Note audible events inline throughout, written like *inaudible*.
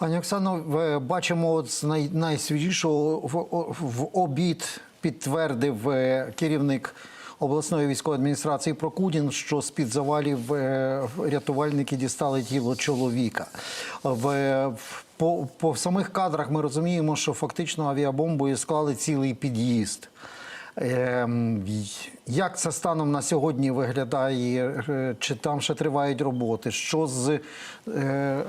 Пані Оксано, бачимо от найсвіжішого в, обід підтвердив е, керівник обласної військової адміністрації Прокудін, що з під завалів е, рятувальники дістали тіло чоловіка. В- по, по самих кадрах ми розуміємо, що фактично авіабомбою склали цілий під'їзд. Ем, Як це станом на сьогодні виглядає? Е, Чи там ще тривають роботи? Що з е,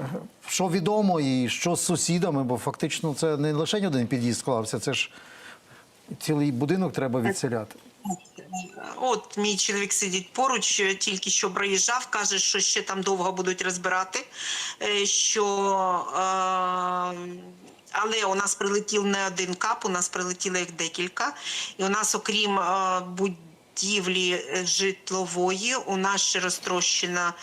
що відомо і що з сусідами? Бо фактично це не лише один під'їзд склався, це ж цілий будинок треба відселяти. От мій чоловік сидить поруч, е, тільки що проїжджав, каже, що ще там довго будуть розбирати. Що, е, але у нас прилетів не один кап, у нас прилетіло їх декілька. І у нас, окрім е, будівлі е, житлової, у нас ще розтрощена.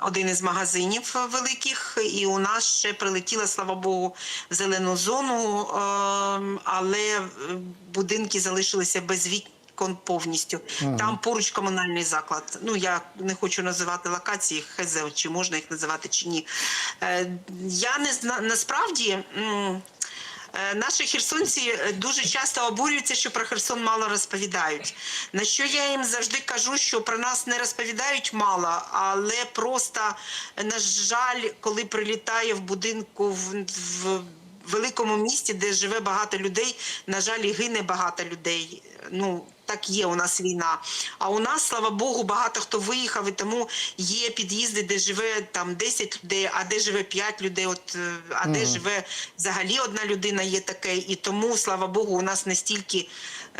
один із магазинів великих, і у нас ще прилетіла, слава Богу, в зелену зону, ем, але е, будинки залишилися без вікон повністю. Там поруч комунальний заклад. Ну я не хочу називати локації, хз, чи можна їх називати чи ні. Е, Я не зна насправді. Е, Наші херсонці дуже часто обурюються, що про Херсон мало розповідають. На що я їм завжди кажу, що про нас не розповідають мало, але просто, на жаль, коли прилітає в будинку в, в великому місті, де живе багато людей, на жаль, і гине багато людей. Ну, так є у нас війна. А у нас, слава Богу, багато хто виїхав, і тому є під'їзди, де живе там 10 людей, а де живе 5 людей, от, е, а де живе взагалі одна людина, є таке. І тому, слава Богу, у нас не стільки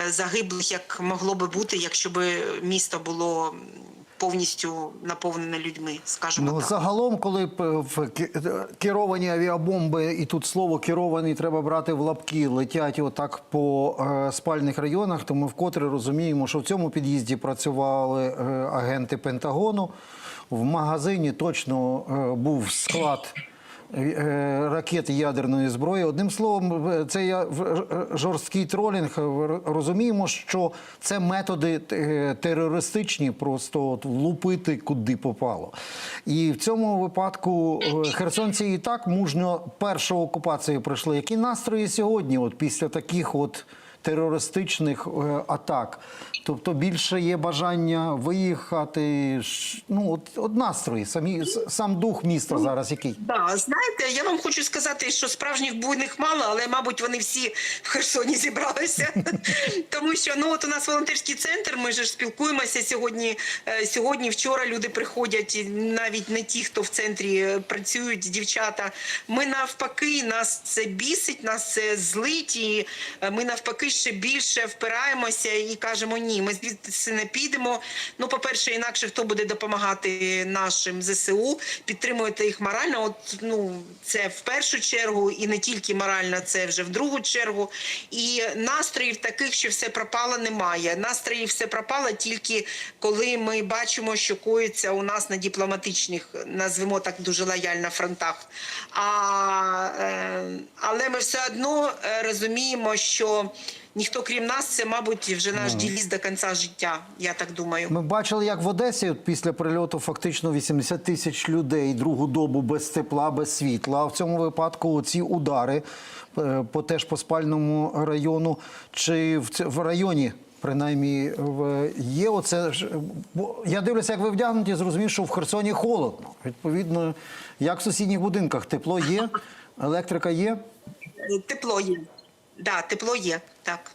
е, загиблих, як могло би бути, якщо б місто було повністю наповнене людьми, скажімо Ну, так. загалом, коли в керовані авіабомби, і тут слово керований треба брати в лапки, летять отак по е, спальних районах, то ми вкотре розуміємо, що в цьому під'їзді працювали е, агенти Пентагону. В магазині точно е, був склад. Е, Ракет ядерної зброї. Одним словом, е, це я е, жорсткий тролінг. Розуміємо, що це методи е, терористичні, просто от влупити куди попало. І в цьому випадку е, херсонці і так мужньо першу окупацію пройшли. Які настрої сьогодні, от після таких от терористичних е, атак? Тобто більше є бажання виїхати. Ну, от, от настрої, самі, сам дух міста зараз який? Да, знаєте, я вам хочу сказати, що справжніх буйних мало, але мабуть вони всі в Херсоні зібралися. *laughs* Тому що ну от у нас волонтерський центр. Ми ж спілкуємося сьогодні. е, Сьогодні, вчора люди приходять, навіть не ті, хто в центрі е, працюють, дівчата. Ми навпаки, нас це бісить, нас це злить, і е, ми навпаки ще більше впираємося і кажемо ні, ми звідси не підемо. Ну, по-перше, інакше хто буде допомагати нашим ЗСУ, підтримуєте їх морально. От ну це в першу чергу, і не тільки морально, це вже в другу чергу. І настроїв таких, що все пропало, немає. Настроїв все пропало тільки коли ми бачимо, що коїться у нас на дипломатичних, назвемо так дуже лояльно фронтах. А, е, але ми все одно е, розуміємо, що ніхто крім нас, це, мабуть, вже наш дівіз до кінця життя. Я так думаю. Ми бачили, як в Одесі після прильоту фактично 80 тисяч людей другу добу без тепла, без світла. А в цьому випадку ці удари е, по теж по спальному району чи в, в районі. Принаймні в є оце ж. Бо я дивлюся, як ви вдягнуті, зрозумів, що в Херсоні холодно. Відповідно, як в сусідніх будинках тепло є, електрика є. Тепло є. Да, тепло є, так.